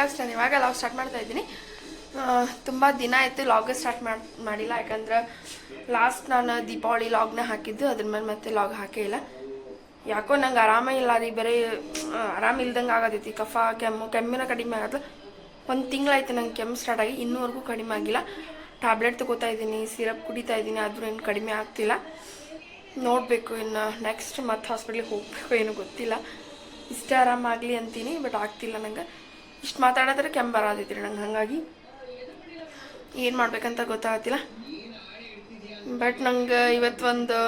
Logs ನಾನು ಇವಾಗ log start ಮಾಡ್ತಾ ಇದ್ದೀನಿ. ತುಂಬ ದಿನ ಆಯಿತು ಲಾಗ್ ಸ್ಟಾರ್ಟ್ ಮಾಡಿ, ಮಾಡಿಲ್ಲ. ಯಾಕಂದ್ರೆ ಲಾಸ್ಟ್ ನಾನು ದೀಪಾವಳಿ ಲಾಗ್ನ ಹಾಕಿದ್ದು, ಅದ್ರ ಮೇಲೆ ಮತ್ತೆ ಲಾಗ್ ಹಾಕೇ ಇಲ್ಲ. ಯಾಕೋ ನಂಗೆ ಆರಾಮೇ ಇಲ್ಲ ರೀ ಬರೀ ಆರಾಮ ಇಲ್ದಂಗೆ ಆಗತೈತಿ. ಕಫ, ಕೆಮ್ಮು, ಕೆಮ್ಮಿನ ಕಡಿಮೆ ಆಗತ್ತೆ ಒಂದು ತಿಂಗಳಾಯ್ತು ನಂಗೆ ಕೆಮ್ಮು ಸ್ಟಾರ್ಟ್ ಆಗಿ, ಇನ್ನೂವರೆಗೂ ಕಡಿಮೆ ಆಗಿಲ್ಲ. ಟ್ಯಾಬ್ಲೆಟ್ ತಗೋತಾ ಇದ್ದೀನಿ ಸಿರಪ್ ಕುಡಿತಾ ಇದ್ದೀನಿ, ಆದರೂ ಏನು ಕಡಿಮೆ ಆಗ್ತಿಲ್ಲ. ನೋಡಬೇಕು ಇನ್ನು ನೆಕ್ಸ್ಟ್ ಮತ್ತೆ ಹಾಸ್ಪಿಟ್ಲಿಗೆ ಹೋಗಬೇಕು ಏನು ಗೊತ್ತಿಲ್ಲ. ಇಷ್ಟೇ ಆರಾಮಾಗಲಿ ಅಂತೀನಿ ಬಟ್ ಆಗ್ತಿಲ್ಲ ನಂಗೆ. ಇಷ್ಟು ಮಾತಾಡೋದ್ರೆ ಕೆಮ್ಮು ಬರೋದೈತ್ರಿ ನಂಗೆ. ಹಾಗಾಗಿ ಏನು ಮಾಡ್ಬೇಕಂತ ಗೊತ್ತಾಗತ್ತಿಲ್ಲ. ಬಟ್ ನಂಗೆ ಇವತ್ತು ಒಂದು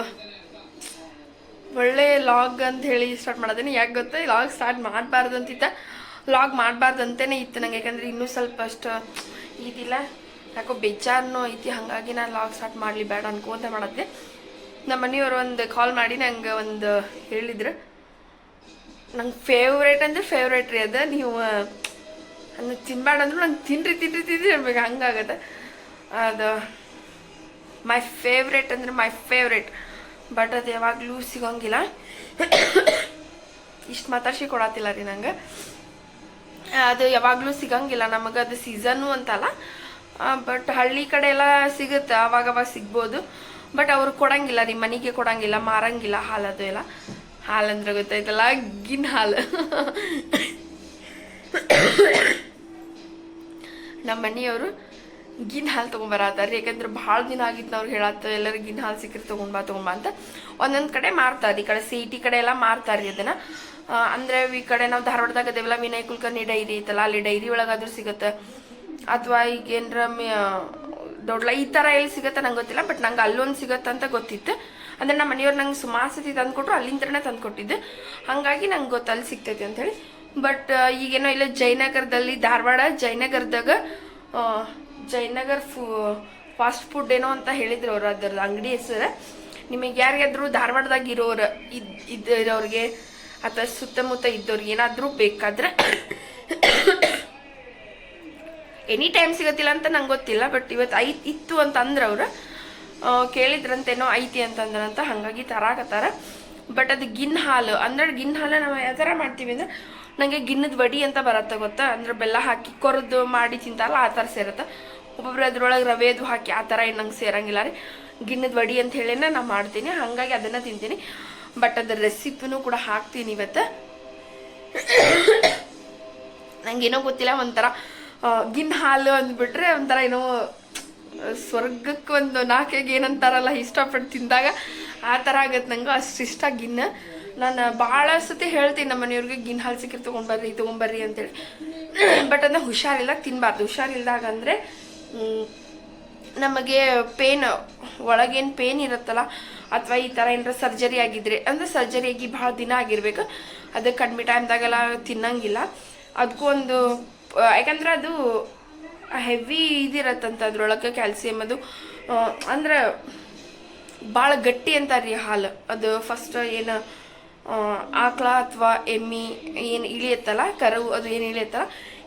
ಒಳ್ಳೆ ಲಾಗ್ ಅಂತ ಹೇಳಿ ಸ್ಟಾರ್ಟ್ ಮಾಡೋದೇನೆ. ಯಾಕೆ ಗೊತ್ತಾ? ಲಾಗ್ ಸ್ಟಾರ್ಟ್ ಮಾಡಬಾರ್ದು ಅಂತಿದ್ದ. ಲಾಗ್ ಮಾಡಬಾರ್ದು ಅಂತಲೇ ಇತ್ತು ನಂಗೆ. ಯಾಕಂದ್ರೆ ಇನ್ನೂ ಸ್ವಲ್ಪ ಅಷ್ಟು ಇದಿಲ್ಲ. ಯಾಕೋ ಬೇಜಾರನೂ ಐತಿ. ಹಾಗಾಗಿ ನಾನು ಲಾಗ್ ಸ್ಟಾರ್ಟ್ ಮಾಡಲಿ ಬೇಡ ಅನ್ಕೋತ ಮಾಡಿದ್ದೆ. ನಮ್ಮ ಮನೆಯವರು ಒಂದು ಕಾಲ್ ಮಾಡಿ ನಂಗೆ ಒಂದು ಹೇಳಿದ್ರು. ನಂಗೆ ಫೇವ್ರೇಟ್ ಅಂದ್ರೆ ಫೇವ್ರೇಟ್ ರೀ ಅದು. ನೀವು ಅದನ್ನ ತಿನ್ಬೇಡ ಅಂದ್ರೆ ನಂಗೆ ತಿನ್ರಿ ತಿನ್ರಿ ತಿನ್ರಿ ಹೇಳ್ಬೇಕು ಹಂಗಾಗತ್ತೆ. ಅದು ಮೈ ಫೇವ್ರೇಟ್ ಅಂದರೆ ಮೈ ಫೇವ್ರೇಟ್ ಬಟ್ ಅದು ಯಾವಾಗಲೂ ಸಿಗೋಂಗಿಲ್ಲ. ಇಷ್ಟು ಮಾತಾಡ್ಸಿ ಕೊಡತ್ತಿಲ್ಲ ರೀ ನಂಗೆ. ಅದು ಯಾವಾಗಲೂ ಸಿಗಂಗಿಲ್ಲ ನಮಗೆ, ಅದು ಸೀಸನ್ನು ಅಂತಲ್ಲ. ಬಟ್ ಹಳ್ಳಿ ಕಡೆ ಎಲ್ಲ ಸಿಗುತ್ತೆ, ಅವಾಗವಾಗ ಅವಾಗ ಸಿಗ್ಬೋದು. ಬಟ್ ಅವ್ರು ಕೊಡಂಗಿಲ್ಲ ರೀ, ಮನೆಗೆ ಕೊಡಂಗಿಲ್ಲ, ಮಾರಂಗಿಲ್ಲ ಹಾಲದು ಎಲ್ಲ. ಹಾಲಂದ್ರೆ ಗೊತ್ತಾಯ್ತಲ್ಲ, ಗಿನ್ ಹಾಲು. ನಮ್ಮ ಮನೆಯವರು ಗಿನ್ ಹಾಲು ತೊಗೊಂಬರತ್ತಾರ ಯಾಕಂದ್ರೆ ಭಾಳ ದಿನ ಆಗಿತ್ತು ಅವ್ರು ಹೇಳತ್ತ ಎಲ್ಲರೂ ಗಿನ್ ಹಾಲು ಸಿಕ್ಕರೆ ತೊಗೊಂಬ, ತೊಗೊಂಬಾ ಅಂತ ಒಂದೊಂದು ಕಡೆ ಮಾರ್ತಾರೆ ಈ ಕಡೆ ಸಿಟಿ ಕಡೆ ಎಲ್ಲ ಮಾರ್ತಾರೆ ಅದನ್ನು. ಅಂದರೆ ಈ ಕಡೆ ನಾವು ಧಾರವಾಡದಾಗ ಅದೇವಲ್ಲ ವಿನಯ್ ಕುಲಕರ್ಣಿ ಡೈರಿ ಐತಲ್ಲ, ಅಲ್ಲಿ ಡೈರಿ ಒಳಗಾದ್ರೂ ಸಿಗುತ್ತೆ. ಅಥವಾ ಈಗ ಏನರ ದೊಡ್ಡ ಈ ಥರ ಎಲ್ಲಿ ಸಿಗುತ್ತೆ ನಂಗೆ ಗೊತ್ತಿಲ್ಲ, ಬಟ್ ನಂಗೆ ಅಲ್ಲೊಂದು ಸಿಗತ್ತೆ ಅಂತ ಗೊತ್ತಿತ್ತು. ಅಂದ್ರೆ ನಮ್ಮ ಮನೆಯವ್ರು ನಂಗೆ ಸುಮಾರು ಸತಿ ತಂದ್ಕೊಟ್ರು ಅಲ್ಲಿಂದನೇ ತಂದ್ಕೊಟ್ಟಿದ್ದು. ಹಾಗಾಗಿ ನಂಗೆ ಗೊತ್ತಲ್ಲಿ ಅಲ್ಲಿ ಅಂತ ಅಂತೇಳಿ ಬಟ್ ಈಗೇನೋ ಇಲ್ಲ ಜಯನಗರದಲ್ಲಿ ಧಾರವಾಡ ಜಯನಗರದಾಗ ಜಯನಗರ್ ಫು, ಫಾಸ್ಟ್ ಫುಡ್ ಏನೋ ಅಂತ ಹೇಳಿದ್ರು ಅವ್ರು, ಅದ್ರದ್ದು ಅಂಗಡಿ ಹೆಸರು. ನಿಮಗೆ ಯಾರಿಗಾದ್ರೂ ಧಾರವಾಡದಾಗ ಇರೋರು ಇದ್ ಇದ್ದವ್ರಿಗೆ ಅಥವಾ ಸುತ್ತಮುತ್ತ ಇದ್ದವ್ರಿಗೆ ಏನಾದರೂ ಬೇಕಾದ್ರೆ, ಎನಿ ಟೈಮ್ ಸಿಗತ್ತಿಲ್ಲ ಅಂತ ನಂಗೆ ಗೊತ್ತಿಲ್ಲ, ಬಟ್ ಇವತ್ತು ಐ, ಇತ್ತು ಅಂತ ಅಂದ್ರೆ ಅವ್ರು ಕೇಳಿದ್ರಂತೇನೋ ಐತಿ ಅಂತಂದ್ರಂತ ಹಾಗಾಗಿ ತರಾಕತ್ತಾರ. ಬಟ್ ಅದು ಗಿನ್ ಹಾಲು ಅಂದ್ರೆ ಗಿನ್ ಹಾಲು ನಾವು ಯಾವ ಥರ ಮಾಡ್ತೀವಿ ಅಂದ್ರೆ ನನಗೆ ಗಿನ್ನದ ವಡಿ ಅಂತ ಬರತ್ತೆ ಗೊತ್ತಾ? ಅಂದ್ರೆ ಬೆಲ್ಲ ಹಾಕಿ ಕೊರದು ಮಾಡಿ ತಿಂತಾರಲ್ಲ, ಆ ಥರ ಸೇರುತ್ತೆ. ಒಬ್ಬೊಬ್ರು ಅದ್ರೊಳಗೆ ರವೆದು ಹಾಕಿ ಆ ಥರ ಏನು ನಂಗೆ ಸೇರಂಗಿಲ್ಲ ರೀ. ಗಿನ್ನದ ವಡಿ ಅಂತ ಹೇಳಿನ ನಾನು ಮಾಡ್ತೀನಿ, ಹಾಗಾಗಿ ಅದನ್ನು ತಿಂತೀನಿ. ಬಟ್ ಅದ್ರ ರೆಸಿಪಿನೂ ಕೂಡ ಹಾಕ್ತೀನಿ ಇವತ್ತು. ನಂಗೇನೋ ಗೊತ್ತಿಲ್ಲ, ಒಂಥರ ಗಿನ್ ಹಾಲು ಅಂದ್ಬಿಟ್ರೆ ಒಂಥರ ಏನೋ, ಸ್ವರ್ಗಕ್ಕೆ ಒಂದು ನಾಲ್ಕೈಗೆ ಏನಂತಾರಲ್ಲ, ಇಷ್ಟಪಟ್ಟು ತಿಂದಾಗ, ಆ ಥರ ಆಗತ್ತೆ ನಂಗೆ ಅಷ್ಟು ಇಷ್ಟ ಗಿನ್ನ ನಾನು ಭಾಳ ಸತಿ ಹೇಳ್ತೀನಿ ನಮ್ಮ ಮನೆಯವ್ರಿಗೆ, ಗಿನ್ ಹಾಲು ಸಿಕ್ಕರೆ ತೊಗೊಂಬರ್ರಿ ತೊಗೊಂಬರ್ರಿ ಅಂತೇಳಿ. ಬಟ್ ಅದನ್ನ ಹುಷಾರಿಲ್ಲ ತಿನ್ನಬಾರ್ದು ಹುಷಾರಿಲ್ದಾಗ ಅಂದರೆ ನಮಗೆ ಪೇನ್ ಒಳಗೇನು ಪೇನ್ ಇರುತ್ತಲ್ಲ, ಅಥವಾ ಈ ಥರ ಏನಾರ ಸರ್ಜರಿ ಆಗಿದ್ರೆ, ಅಂದರೆ ಸರ್ಜರಿ ಆಗಿ ಭಾಳ ದಿನ ಆಗಿರ್ಬೇಕು. ಅದು ಕಡಿಮೆ ಟೈಮ್ದಾಗೆಲ್ಲ ತಿನ್ನಂಗಿಲ್ಲ. ಅದಕ್ಕೂ ಒಂದು, ಯಾಕಂದ್ರೆ ಅದು ಹೆವಿ ಇದಿರತ್ತಂತ ಅದ್ರೊಳಗೆ ಕ್ಯಾಲ್ಸಿಯಮ್ ಅದು ಅಂದ್ರೆ ಭಾಳ ಗಟ್ಟಿ ಅಂತಾರ್ರಿ ಹಾಲು. ಅದು ಫಸ್ಟ್ ಏನು ಆಕಳ ಅಥವಾ ಎಮ್ಮಿ ಏನು ಇಳಿಯತ್ತಲ್ಲ, ಕರು ಅದು ಏನು ಇಳಿಯತ್ತಲ್ಲ,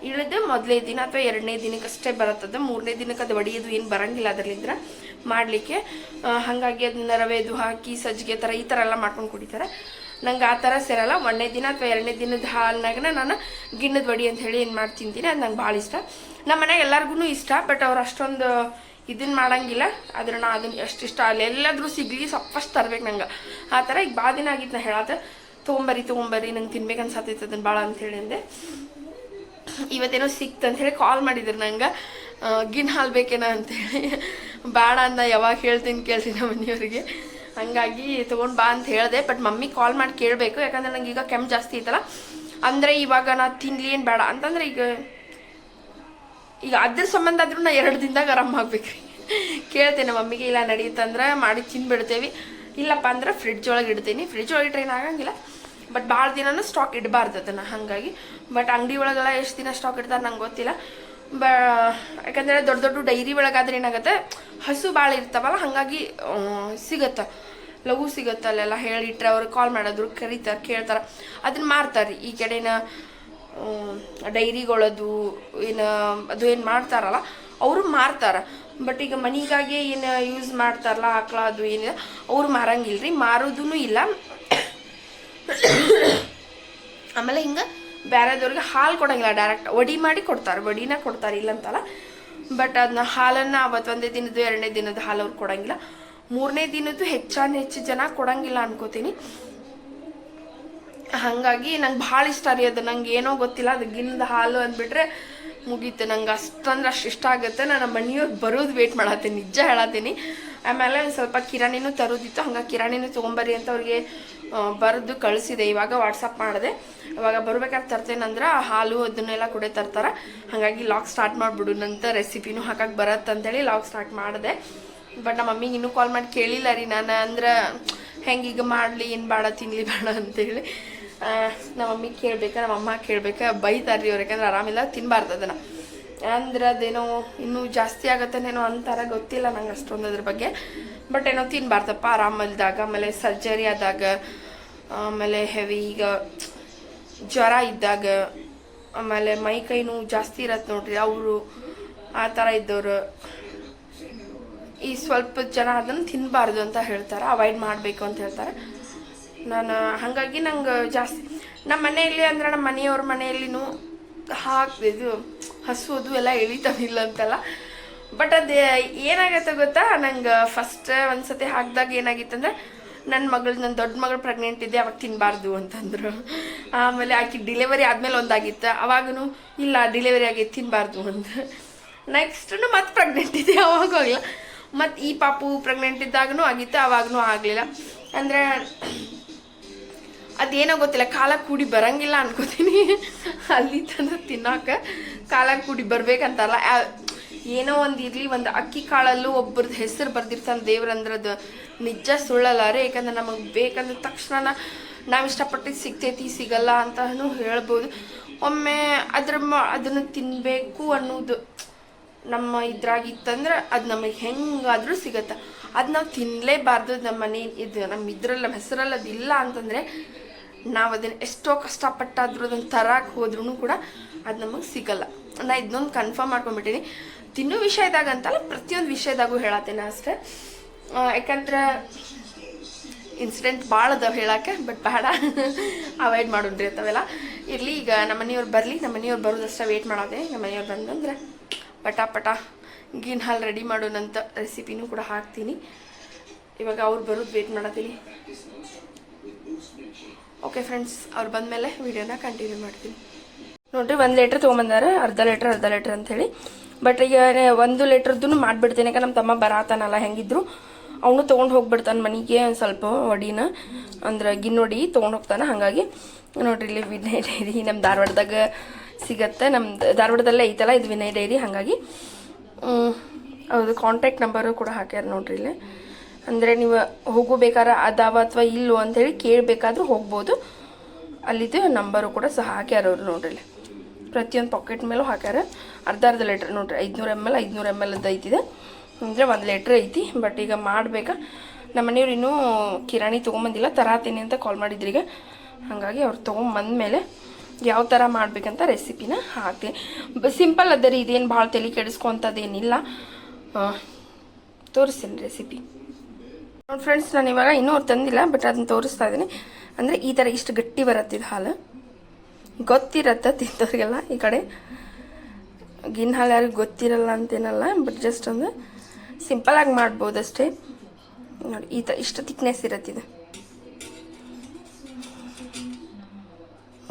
ಇಳಿದು ಮೊದಲನೇ ದಿನ ಅಥವಾ ಎರಡನೇ ದಿನಕ್ಕಷ್ಟೇ ಬರತ್ತದ ಮೂರನೇ ದಿನಕ್ಕೆ ಅದು ಒಡೆಯೋದು, ಏನು ಬರಂಗಿಲ್ಲ ಅದರಲ್ಲಿಂದ ಮಾಡಲಿಕ್ಕೆ. ಹಾಗಾಗಿ ಅದನ್ನ ರವೆದು ಹಾಕಿ, ಸಜ್ಜಿಗೆ ಥರ ಈ ಥರ ಎಲ್ಲ ಮಾಡ್ಕೊಂಡು ಕುಡಿತಾರೆ. ನಂಗೆ ಆ ಥರ ಸೇರಲ್ಲ. ಒಂದನೇ ದಿನ ಅಥವಾ ಎರಡನೇ ದಿನದ ಹಾಲಿನಾಗನ ನಾನು ಗಿಣ್ಣದ ವಡಿ ಅಂತ ಹೇಳಿ ಏನು ಮಾಡಿ ತಿಂತೀನಿ ಅದು ನಂಗೆ ಭಾಳ ಇಷ್ಟ. ನಮ್ಮ ಮನೆಗೆ ಎಲ್ಲರಿಗೂ ಇಷ್ಟ, ಬಟ್ ಅವ್ರು ಅಷ್ಟೊಂದು ಇದನ್ನ ಮಾಡಂಗಿಲ್ಲ, ಆದ್ರೆ ನಾ ಅದನ್ನ ಎಷ್ಟು ಇಷ್ಟ ಅಲ್ಲಿ ಎಲ್ಲಾದ್ರೂ ಸಿಗ್ಲಿ ಸಪ್ಪಷ್ಟು ತರ್ಬೇಕು ನಂಗೆ. ಆ ಥರ ಈಗ ಭಾಳ ದಿನ ಆಗಿತ್ತು ನಾ ಹೇಳಾತ. ತೊಗೊಂಬರಿ ತೊಗೊಂಬರಿ, ನಂಗೆ ತಿನ್ಬೇಕು ಅನ್ಸತ್ತೈತೆ ಅದನ್ನ ಭಾಳ ಅಂತ ಹೇಳಿಂದೆ ಇವತ್ತೇನೋ ಸಿಕ್ತು ಹೇಳಿ ಕಾಲ್ ಮಾಡಿದ್ರು ನಂಗೆ. ಗಿನ್ ಹಾಲು ಬೇಕೇನ ಅಂತೇಳಿ ಬೇಡ ಅಂದ, ಯಾವಾಗ ಹೇಳ್ತೀನಿ ಕೇಳ್ತೀನಿ ನಮ್ಮ ಮನೆಯವ್ರಿಗೆ. ಹಂಗಾಗಿ ತೊಗೊಂಡು ಬಾ ಅಂತ ಹೇಳಿದೆ ಬಟ್ ಮಮ್ಮಿ ಕಾಲ್ ಮಾಡಿ ಕೇಳಬೇಕು. ಯಾಕಂದ್ರೆ ನಂಗೆ ಈಗ ಕೆಮ್ಮು ಜಾಸ್ತಿ ಐತಲ್ಲ. ಅಂದರೆ ಇವಾಗ ನಾ ತಿನ್ಲಿ ಏನು ಬೇಡ ಅಂತಂದ್ರೆ ಈಗ ಈಗ ಅದ್ರ ಸಂಬಂಧ ಆದ್ರೂ ನಾ ಎರಡು ದಿನದಾಗ ಆರಾಮ್ ಆಗ್ಬೇಕ್ರಿ. ಕೇಳ್ತೇನೆ ಮಮ್ಮಿಗೆ, ಇಲ್ಲ ನಡೀತಂದ್ರೆ ಮಾಡಿ ತಿನ್ಬಿಡ್ತೇವೆ. ಇಲ್ಲಪ್ಪ ಅಂದ್ರೆ ಫ್ರಿಡ್ಜ್ ಒಳಗೆ ಇಡ್ತೀನಿ. ಫ್ರಿಡ್ಜ್ ಒಳಗೆ ಇಟ್ರೆ ಆಗಂಗಿಲ್ಲ ಬಟ್ ಭಾಳ ದಿನನೂ ಸ್ಟಾಕ್ ಇಡಬಾರ್ದು ಅದನ್ನು, ಹಾಗಾಗಿ. ಬಟ್ ಅಂಗಡಿ ಒಳಗೆಲ್ಲ ಎಷ್ಟು ದಿನ ಸ್ಟಾಕ್ ಇಡ್ತಾರೆ ನಂಗೆ ಗೊತ್ತಿಲ್ಲ. ಬ ಯಾಕಂದರೆ ದೊಡ್ಡ ದೊಡ್ಡ ಡೈರಿ ಒಳಗಾದ್ರೆ ಏನಾಗುತ್ತೆ, ಹಸು ಭಾಳ ಇರ್ತಾವಲ್ಲ, ಹಾಗಾಗಿ ಸಿಗುತ್ತೆ ಸಿಗತ್ತೆ. ಲಘು ಸಿಗುತ್ತೆ ಅಲ್ಲೆಲ್ಲ ಹೇಳಿಟ್ರೆ ಅವ್ರು ಕಾಲ್ ಮಾಡಿದ್ರು, ಕರೀತಾರೆ, ಕೇಳ್ತಾರೆ. ಅದನ್ನ ಮಾರ್ತಾರೆ ಈ ಕಡೆನ ಡೈರಿಗಳದು ಏನು, ಅದು ಏನು ಮಾಡ್ತಾರಲ್ಲ, ಅವರು ಮಾರ್ತಾರೆ. ಬಟ್ ಈಗ ಮನಿಗಾಗಿ ಏನು ಯೂಸ್ ಮಾಡ್ತಾರಲ್ಲ, ಆಕಳ ಅದು ಏನಿದೆ, ಅವ್ರು ಮಾರಂಗಿಲ್ಲ ರೀ ಮಾರೋದೂ ಇಲ್ಲ. ಆಮೇಲೆ ಹಿಂಗೆ ಬೇರೆದವ್ರಿಗೆ ಹಾಲು ಕೊಡಂಗಿಲ್ಲ ಡೈರೆಕ್ಟ್ ಒಡಿ ಮಾಡಿ ಕೊಡ್ತಾರೆ ಒಡಿನ ಕೊಡ್ತಾರೆ ಇಲ್ಲ ಅಂತಲ್ಲ ಬಟ್ ಅದನ್ನ ಹಾಲನ್ನು ಅವತ್ತು ಒಂದೇ ದಿನದ್ದು, ಎರಡನೇ ದಿನದ ಹಾಲು ಅವ್ರು ಕೊಡಂಗಿಲ್ಲ. ಮೂರನೇ ದಿನದ್ದು ಹೆಚ್ಚಾನು ಹೆಚ್ಚು ಜನ ಕೊಡಂಗಿಲ್ಲ ಅನ್ಕೋತೀನಿ. ಹಾಗಾಗಿ ನಂಗೆ ಭಾಳ ಇಷ್ಟ ರೀ ಅದು. ನಂಗೆ ಏನೋ ಗೊತ್ತಿಲ್ಲ, ಅದು ಗಿನ್ನದ ಹಾಲು ಅಂದ್ಬಿಟ್ರೆ ಮುಗೀತು. ನಂಗೆ ಅಷ್ಟಂದ್ರೆ ಅಷ್ಟು ಇಷ್ಟ ಆಗುತ್ತೆ. ನಾನು ಮನೆಯವ್ರು ಬರೋದು ವೇಟ್ ಮಾಡತ್ತೀನಿ. ನಿಜ ಹೇಳತ್ತೀನಿ ಆಮೇಲೆ ಒಂದು ಸ್ವಲ್ಪ ಕಿರಾಣಿನೂ ತರೋದಿತ್ತು. ಹಂಗೆ ಕಿರಾಣಿನೂ ತೊಗೊಂಬರ್ರಿ ಅಂತ ಅವ್ರಿಗೆ ಬರೆದು ಕಳಿಸಿದೆ. ಇವಾಗ ವಾಟ್ಸಪ್ ಮಾಡಿದೆ. ಇವಾಗ ಬರ್ಬೇಕಾದ್ರೆ ತರ್ತೇನಂದ್ರೆ ಹಾಲು ಅದನ್ನೆಲ್ಲ ಕೂಡ ತರ್ತಾರೆ. ಹಾಗಾಗಿ ಲಾಕ್ ಸ್ಟಾರ್ಟ್ ಮಾಡಿಬಿಡು. ನಂತ ರೆಸಿಪಿನೂ ಹಾಕಕ್ಕೆ ಬರತ್ತಂತೇಳಿ ಲಾಕ್ ಸ್ಟಾರ್ಟ್ ಮಾಡಿದೆ. ಬಟ್ ನಮ್ಮ ಮಮ್ಮಿಗೆ ಇನ್ನೂ ಕಾಲ್ ಮಾಡಿ ಕೇಳಿಲ್ಲ ರೀ. ನಾನು ಅಂದ್ರೆ ಹೆಂಗೆ ಈಗ ಮಾಡಲಿ? ಏನು ಬೇಡ? ತಿನ್ಲಿ ಬೇಡ? ಅಂತೇಳಿ. ಆ, ನಮ್ಮ ಅಮ್ಮ ಕೇಳ್ಬೇಕಾ ಬೈತಾರ್ರಿ ಅವ್ರು ಯಾಕಂದ್ರೆ ಆರಾಮಿಲ್ಲ ತಿನ್ನಬಾರ್ದು ಅದನ್ನು. ಅಂದ್ರೆ ಅದೇನೋ ಇನ್ನೂ ಜಾಸ್ತಿ ಆಗತ್ತೇನೋ ಅಂತಾರ ಗೊತ್ತಿಲ್ಲ ನಂಗೆ ಅಷ್ಟೊಂದು ಅದ್ರ ಬಗ್ಗೆ. ಬಟ್ ಏನೋ ತಿನ್ನಬಾರ್ದಪ್ಪ ಆರಾಮಲ್ದಾಗ ಆಮೇಲೆ ಸರ್ಜರಿ ಆದಾಗ ಆಮೇಲೆ ಹೆವಿ ಈಗ ಜ್ವರ ಇದ್ದಾಗ ಆಮೇಲೆ ಮೈ ಕೈ ನೋವು ಜಾಸ್ತಿ ಇರತ್ತೆ ನೋಡ್ರಿ ಅವರು ಆ ಥರ ಇದ್ದವರು. ಈ ಸ್ವಲ್ಪ ಜನ ಅದನ್ನು ತಿನ್ನಬಾರ್ದು ಅಂತ ಹೇಳ್ತಾರೆ ಅವಾಯ್ಡ್ ಮಾಡಬೇಕು ಅಂತ ಹೇಳ್ತಾರೆ. ನಾನು, ಹಾಗಾಗಿ ನಂಗೆ ಜಾಸ್ತಿ, ನಮ್ಮ ಮನೆಯಲ್ಲಿ ಅಂದ್ರೆ ನಮ್ಮ ಮನೆಯವ್ರ ಮನೆಯಲ್ಲಿನೂ ಹಾಕಿ, ಇದು ಹಸು, ಅದು ಎಲ್ಲ ಎಳಿತಾವಿಲ್ಲ ಅಂತಲ್ಲ. ಬಟ್ ಅದು ಏನಾಗತ್ತೆ ಗೊತ್ತಾ, ನಂಗೆ ಫಸ್ಟ್ ಒಂದ್ಸತಿ ಹಾಕಿದಾಗ ಏನಾಗಿತ್ತಂದ್ರೆ ನನ್ನ ಮಗಳು ನನ್ನ ದೊಡ್ಡ ಮಗಳು ಪ್ರೆಗ್ನೆಂಟ್ ಇದೆ, ಅವಾಗ ತಿನ್ನಬಾರ್ದು ಅಂತಂದ್ರು. ಆಮೇಲೆ ಆಕೆ ಡಿಲೆವರಿ ಆದಮೇಲೆ ಒಂದಾಗಿತ್ತು ಅವಾಗೂ ಇಲ್ಲ ಡಿಲೆವರಿ ಆಗಿ ತಿನ್ನಬಾರ್ದು ಅಂತ ನೆಕ್ಸ್ಟು ಮತ್ತೆ ಪ್ರೆಗ್ನೆಂಟ್ ಇದೆ, ಅವಾಗ ಆಗಲಿಲ್ಲ. ಮತ್ತು ಈ ಪಾಪು ಪ್ರೆಗ್ನೆಂಟ್ ಇದ್ದಾಗೂ ಆಗಿತ್ತು ಅವಾಗೂ ಆಗಲಿಲ್ಲ. ಅಂದರೆ ಅದೇನೋ ಗೊತ್ತಿಲ್ಲ, ಕಾಲ ಕೂಡಿ ಬರಂಗಿಲ್ಲ ಅನ್ಕೋತೀನಿ. ಅಲ್ಲಿ ತಂದು ತಿನ್ನಾಕ ಕಾಲ ಕೂಡಿ ಬರ್ಬೇಕಂತಾರಲ್ಲ. ಏನೋ ಒಂದು ಇರಲಿ, ಒಂದು ಅಕ್ಕಿ ಕಾಳಲ್ಲೂ ಒಬ್ಬರದ್ದು ಹೆಸರು ಬರ್ದಿರ್ತಾನೆ ದೇವ್ರಂದ್ರೆ ಅದು ನಿಜ ಸುಳ್ಳಲ್ಲ ರೀ. ಯಾಕಂದ್ರೆ ನಮಗೆ ಬೇಕಂದ್ರೆ ತಕ್ಷಣ ನಾವು ಇಷ್ಟಪಟ್ಟಿದ್ದು ಸಿಗ್ತೈತಿ, ಸಿಗಲ್ಲ ಅಂತಲೂ ಹೇಳ್ಬೋದು. ಒಮ್ಮೆ ಅದ್ರ ಮ, ಅದನ್ನು ತಿನ್ನಬೇಕು ಅನ್ನೋದು ನಮ್ಮ ಇದ್ರಾಗಿತ್ತಂದ್ರೆ ಅದು ನಮಗೆ ಹೆಂಗಾದರೂ ಸಿಗತ್ತೆ. ಅದು ನಾವು ತಿನ್ನಲೇಬಾರ್ದು ನಮ್ಮ ಮನೆ ಇದು ನಮ್ಮ ಇದ್ರಲ್ಲಿ ನಮ್ಮ ಹೆಸರಲ್ಲಿ ಅದು ಇಲ್ಲ ಅಂತಂದರೆ ನಾವು ಅದನ್ನು ಎಷ್ಟೋ ಕಷ್ಟಪಟ್ಟಾದ್ರೂ ಅದನ್ನು ತರಕ್ಕೆ ಹೋದ್ರೂ ಕೂಡ ಅದು ನಮಗೆ ಸಿಗಲ್ಲ. ನಾ ಇದನ್ನೊಂದು ಕನ್ಫರ್ಮ್ ಮಾಡ್ಕೊಂಡ್ಬಿಟ್ಟಿನಿ ತಿನ್ನೋ ವಿಷಯದಾಗ ಅಂತಲ್ಲ, ಪ್ರತಿಯೊಂದು ವಿಷಯದಾಗೂ ಹೇಳತ್ತೇನೆ ಅಷ್ಟೇ. ಯಾಕಂದ್ರೆ ಇನ್ಸಿಡೆಂಟ್ ಭಾಳ ಅದಾವೆ ಹೇಳಕ್ಕೆ ಬಟ್ ಬೇಡ. ಅವಾಯ್ಡ್ ಮಾಡೋಣ್ರಿ ಅಂತವೆಲ್ಲ. ಇರಲಿ, ಈಗ ನಮ್ಮ ಮನೆಯವ್ರು ಬರಲಿ, ನಮ್ಮ ಮನೆಯವ್ರು ಬರೋದಷ್ಟೇ ವೇಟ್ ಮಾಡೋದೆ. ನಮ್ಮ ಮನೆಯವ್ರು ಬಂದಂದ್ರೆ ಪಟ ಪಟ ಗೀನ್ ಹಾಲು ರೆಡಿ ಮಾಡೋಣಂತ ರೆಸಿಪಿನೂ ಕೂಡ ಹಾಕ್ತೀನಿ. ಇವಾಗ ಅವ್ರು ಬರೋದು ವೇಟ್ ಮಾಡತ್ತೀನಿ. ಓಕೆ ಫ್ರೆಂಡ್ಸ್ ಅವ್ರು ಬಂದಮೇಲೆ ವಿಡಿಯೋನ ಕಂಟಿನ್ಯೂ ಮಾಡ್ತೀನಿ. ನೋಡ್ರಿ, ಒಂದು ಲೀಟ್ರ್ ತೊಗೊಂಬಂದಾರ, ಅರ್ಧ ಲೀಟ್ರ್ ಅರ್ಧ ಲೀಟ್ರ್ ಅಂಥೇಳಿ. ಬಟ್ ಈಗ ಒಂದು ಲೀಟ್ರದ್ದು ಮಾಡಿಬಿಡ್ತೀನಿ, ಯಾಕಂದ್ರೆ ನಮ್ಮ ತಮ್ಮ ಬರಾತಾನಲ್ಲ ಹೆಂಗಿದ್ರು, ಅವನು ತೊಗೊಂಡು ಹೋಗ್ಬಿಡ್ತಾನೆ ಮನೆಗೆ ಒಂದು ಸ್ವಲ್ಪ ಒಡಿನ ಅಂದ್ರೆ ಗಿನ್ನೊಡಿ ತೊಗೊಂಡು ಹೋಗ್ತಾನೆ, ಹಾಗಾಗಿ. ನೋಡ್ರಿ, ಇಲ್ಲಿ ವಿನಯ್ ಡೈರಿ ನಮ್ಮ ಧಾರವಾಡದಾಗ ಸಿಗತ್ತೆ. ನಮ್ಮ ಧಾರವಾಡದಲ್ಲೇ ಐತಲ್ಲ, ಇದು ವಿನಯ್ ಡೈರಿ, ಹಾಗಾಗಿ. ಹೌದು ಕಾಂಟ್ಯಾಕ್ಟ್ ನಂಬರು ಕೂಡ ಹಾಕ್ಯಾರ ನೋಡ್ರಿ ಇಲ್ಲಿ. ಅಂದರೆ ನೀವು ಹೋಗಬೇಕಾರ ಅದಾವ ಅಥವಾ ಇಲ್ಲೋ ಅಂತೇಳಿ ಕೇಳಬೇಕಾದ್ರೂ ಹೋಗ್ಬೋದು. ಅಲ್ಲಿದ್ದು ನಂಬರು ಕೂಡ ಸಹ ಹಾಕ್ಯಾರ ಅವರು ನೋಡ್ರಿ ಪ್ರತಿಯೊಂದು ಪಾಕೆಟ್ ಮೇಲೂ ಹಾಕ್ಯಾರ. ಅರ್ಧ ಅರ್ಧ ಲೆಟ್ರ್ ನೋಡ್ರಿ, ಐದುನೂರು ಎಂ ಎಲ್ ಐದುನೂರು ಎಂ ಎಲ್ ಐತಿದೆ. ಅಂದರೆ ಒಂದು ಲೆಟ್ರ್ ಐತಿ ಬಟ್ ಈಗ ಮಾಡಬೇಕಾ? ನಮ್ಮ ಮನೆಯವ್ರು ಇನ್ನೂ ಕಿರಾಣಿ ತೊಗೊಂಬಂದಿಲ್ಲ, ತರಾತೀನಿ ಅಂತ ಕಾಲ್ ಮಾಡಿದ್ರು ಈಗ. ಹಾಗಾಗಿ ಅವ್ರು ತೊಗೊಂಬಂದ್ಮೇಲೆ ಯಾವ ಥರ ಮಾಡಬೇಕಂತ ರೆಸಿಪಿನ ಹಾಕ್ತೀನಿ. ಸಿಂಪಲ್ ಅದ ರೀ ಇದೇನು ಭಾಳ ತಲೆ ಕೆಡಿಸ್ಕೊಂಥದ್ದೇನಿಲ್ಲ ತೋರಿಸ್ತೀನಿ ರೆಸಿಪಿ ನೋಡಿ ಫ್ರೆಂಡ್ಸ್ ನಾನು ಇವಾಗ ಇನ್ನೂ ಅವ್ರು ತಂದಿಲ್ಲ ಬಟ್ ಅದನ್ನ ತೋರಿಸ್ತಾ ಇದ್ದೀನಿ. ಅಂದರೆ ಈ ಥರ ಇಷ್ಟು ಗಟ್ಟಿ ಬರತ್ತಿದ್ದು ಹಾಲು. ಗೊತ್ತಿರತ್ತೆ ತಿಂದವ್ರಿಗೆಲ್ಲ ಈ ಕಡೆ. ಗಿನ್ ಹಾಲು ಯಾರಿಗೂ ಗೊತ್ತಿರಲ್ಲ ಅಂತೇನಲ್ಲ ಬಟ್ ಜಸ್ಟ್ ಒಂದು ಸಿಂಪಲಾಗಿ ಮಾಡ್ಬೋದು ಅಷ್ಟೇ. ನೋಡಿ, ಈ ಥರ ಇಷ್ಟು ತಿಕ್ನೆಸ್ ಇರತ್ತಿದೆ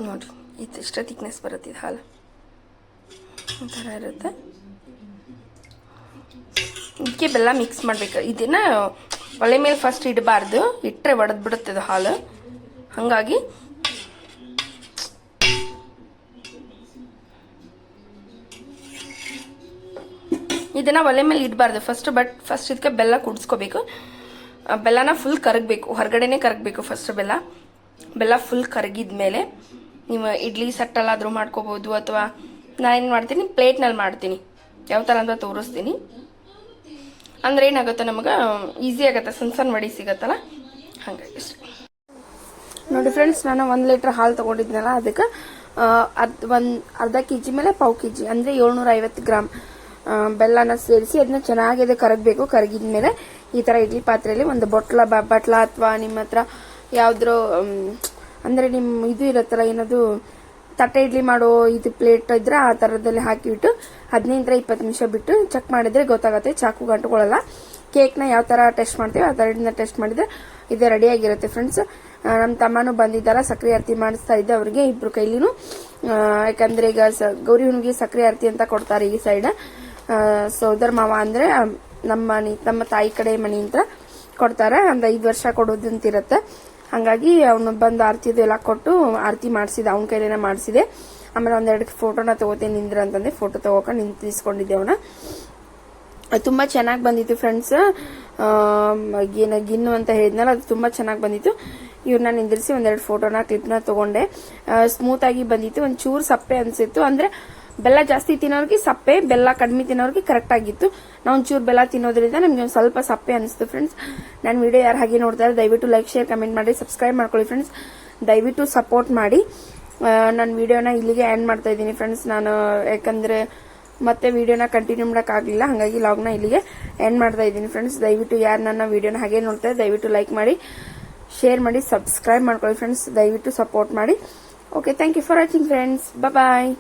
ನೋಡಿ, ಈ ತ- ಇಷ್ಟು ತಿಕ್ನೆಸ್ ಬರುತ್ತಿದೆ ಹಾಲು. ಈ ಥರ ಇರುತ್ತೆ. ಇದಕ್ಕೆ ಬೆಲ್ಲ ಮಿಕ್ಸ್ ಮಾಡ್ಬೇಕು. ಇದನ್ನ ಒಲೆ ಮೇಲೆ ಫಸ್ಟ್ ಇಡಬಾರ್ದು. ಇಟ್ಟರೆ ಒಡೆದು ಬಿಡುತ್ತದೆ ಹಾಲು. ಹಾಗಾಗಿ ಇದನ್ನ ಒಲೆ ಮೇಲೆ ಇಡಬಾರ್ದು. ಫಸ್ಟ್ ಬಟ್ ಫಸ್ಟ್ ಇದಕ್ಕೆ ಬೆಲ್ಲ ಕುಡಿಸ್ಕೋಬೇಕು. ಬೆಲ್ಲನ ಫುಲ್ ಕರಗಬೇಕು. ಹೊರಗಡೆನೆ ಕರಗಬೇಕು ಫಸ್ಟ್ ಬೆಲ್ಲ. ಬೆಲ್ಲ ಫುಲ್ ಕರಗಿದ ಮೇಲೆ ನೀವು ಇಡ್ಲಿ ಸಟ್ಟಲ್ಲಾದರೂ ಮಾಡ್ಕೋಬೋದು ಅಥವಾ ನಾನು ಏನು ಮಾಡ್ತೀನಿ? ಪ್ಲೇಟ್ನಲ್ಲಿ ಮಾಡ್ತೀನಿ. ಯಾವ ಥರ ಅಂತ ತೋರಿಸ್ತೀನಿ. ಅಂದ್ರೆ ಏನಾಗುತ್ತೆ ನಮಗೆ ಈಸಿ ಆಗುತ್ತೆ ಸಣ್ಣ ಸಣ್ಣ ಮಡಿ ಸಿಗತ್ತಲ್ಲ? ಹಾಗಾಗಿ ನೋಡಿ ಫ್ರೆಂಡ್ಸ್ ನಾನು ಒಂದು ಲೀಟ್ರ್ ಹಾಲು ತಗೊಂಡಿದ್ನಲ್ಲ, ಅದಕ್ಕೆ ಅರ್ಧ ಒಂದು ಅರ್ಧ ಕೆ ಜಿ ಮೇಲೆ ಪಾವು ಕೆ ಜಿ ಅಂದರೆ ಏಳ್ನೂರ ಐವತ್ತು ಗ್ರಾಮ್ ಬೆಲ್ಲನ ಸೇರಿಸಿ ಅದನ್ನ ಚೆನ್ನಾಗಿ ಅದು ಕರಗಬೇಕು. ಕರಗಿದ ಮೇಲೆ ಈ ಥರ ಇಡ್ಲಿ ಪಾತ್ರೆಯಲ್ಲಿ ಒಂದು ಬೊಟ್ಲ ಬಟ್ಲ ಅಥವಾ ನಿಮ್ಮ ಹತ್ರ ಯಾವುದ್ರ ಅಂದರೆ ನಿಮ್ಮ ಇದು ಇರತ್ತಲ್ಲ ಏನದು ತಟ್ಟೆ ಇಡ್ಲಿ ಮಾಡೋ ಇದು ಪ್ಲೇಟ್ ಇದ್ರೆ ಆ ಥರದಲ್ಲಿ ಹಾಕಿಬಿಟ್ಟು ಹದಿನೈದರ ಇಪ್ಪತ್ತು ನಿಮಿಷ ಬಿಟ್ಟು ಚೆಕ್ ಮಾಡಿದ್ರೆ ಗೊತ್ತಾಗುತ್ತೆ, ಚಾಕು ಗಂಟುಕೊಳ್ಳಲ್ಲ ಕೇಕ್ನ ಯಾವ ಥರ ಟೆಸ್ಟ್ ಮಾಡ್ತೀವಿ ಆ ಥರದಿಂದ ಟೆಸ್ಟ್ ಮಾಡಿದ್ರೆ ಇದು ರೆಡಿಯಾಗಿರುತ್ತೆ ಫ್ರೆಂಡ್ಸ್ ನಮ್ಮ ತಮ್ಮನೂ ಬಂದಿದ್ದಾರ ಸಕ್ಕರೆ ಆರತಿ ಮಾಡಿಸ್ತಾ ಇದ್ದೆ ಅವರಿಗೆ ಇಬ್ರು ಕೈಲಿನೂ. ಯಾಕಂದರೆ ಈಗ ಗೌರಿ ಹುಣ್ಣಿಗೆ ಸಕ್ಕರೆ ಆರತಿ ಅಂತ ಕೊಡ್ತಾರೆ ಈ ಸೈಡ್ ಸೋದರ ಮಾವ ಅಂದ್ರೆ ನಮ್ಮ ಮನೆ, ನಮ್ಮ ತಾಯಿ ಕಡೆ ಮನೆ ಅಂತ ಕೊಡ್ತಾರೆ, ಒಂದು ಐದು ವರ್ಷ ಕೊಡೋದಂತಿರತ್ತೆ. ಹಂಗಾಗಿ ಅವನು ಬಂದು ಆರತಿ ಎಲ್ಲ ಕೊಟ್ಟು ಆರತಿ ಮಾಡಿಸಿದೆ, ಅವನ ಕೈಲೇನೆ ಮಾಡಿಸಿದೆ. ಆಮೇಲೆ ಒಂದೆರಡು ಫೋಟೋನ ತಗೋತೀನಿ ನಿಂದ್ರ ಅಂತಂದೆ. ಫೋಟೋ ತಗೋಕೊಂಡು ನಿಂತಿಸ್ಕೊಂಡಿದ್ದೆ ಅವನ. ತುಂಬಾ ಚೆನ್ನಾಗಿ ಬಂದಿತ್ತು ಫ್ರೆಂಡ್ಸ್. ಏನು ಗಿನ್ನು ಅಂತ ಹೇಳಿದ್ನಲ್ಲ, ಅದು ತುಂಬಾ ಚೆನ್ನಾಗಿ ಬಂದಿತ್ತು. ಇವ್ರನ್ನ ನಿಂದಿರಿಸಿ ಒಂದೆರಡು ಫೋಟೋನ, ಕ್ಲಿಪ್ನ ತಗೊಂಡೆ. ಸ್ಮೂತ್ ಆಗಿ ಬಂದಿತ್ತು. ಚೂರು ಸಪ್ಪೆ ಅನ್ಸಿತ್ತು. ಅಂದ್ರೆ ಬೆಲ್ಲ ಜಾಸ್ತಿ ತಿನ್ನೋರಿಗೆ ಸಪ್ಪೆ, ಬೆಲ್ಲ ಕಡಿಮೆ ತಿನ್ನೋರಿಗೆ ಕರೆಕ್ಟ್ ಆಗಿತ್ತು. ನಾವು ಒಂಚೂರು ಬೆಲ್ಲ ತಿನ್ನೋದ್ರಿಂದ ನಮ್ಗೆ ಒಂದು ಸ್ವಲ್ಪ ಸಪ್ಪೆ ಅನಿಸ್ತು ಫ್ರೆಂಡ್ಸ್ ನನ್ನ ವಿಡಿಯೋ ಯಾರು ಹಾಗೆ ನೋಡ್ತಾರೆ, ದಯವಿಟ್ಟು ಲೈಕ್ ಶೇರ್ ಕಮೆಂಟ್ ಮಾಡಿ ಸಬ್ಸ್ಕ್ರೈಬ್ ಮಾಡ್ಕೊಳ್ಳಿ ಫ್ರೆಂಡ್ಸ್ ದಯವಿಟ್ಟು ಸಪೋರ್ಟ್ ಮಾಡಿ. ನನ್ನ ವಿಡಿಯೋನ ಇಲ್ಲಿಗೆ ಆ್ಯಂಡ್ ಮಾಡ್ತಾ ಇದ್ದೀನಿ ಫ್ರೆಂಡ್ಸ್ ನಾನು, ಯಾಕಂದರೆ ಮತ್ತೆ ವಿಡಿಯೋನ ಕಂಟಿನ್ಯೂ ಮಾಡೋಕ್ಕಾಗಲಿಲ್ಲ ಹಾಗಾಗಿ ಲಾಗ್ನ ಇಲ್ಲಿಗೆ ಎಂಡ್ ಮಾಡ್ತಾ ಇದ್ದೀನಿ ಫ್ರೆಂಡ್ಸ್ ದಯವಿಟ್ಟು ಯಾರು ನನ್ನ ವಿಡಿಯೋನ ಹಾಗೆ ನೋಡ್ತಾರೆ, ದಯವಿಟ್ಟು ಲೈಕ್ ಮಾಡಿ ಶೇರ್ ಮಾಡಿ ಸಬ್ಸ್ಕ್ರೈಬ್ ಮಾಡ್ಕೊಳ್ಳಿ ಫ್ರೆಂಡ್ಸ್ ದಯವಿಟ್ಟು ಸಪೋರ್ಟ್ ಮಾಡಿ. Okay thank you for watching friends bye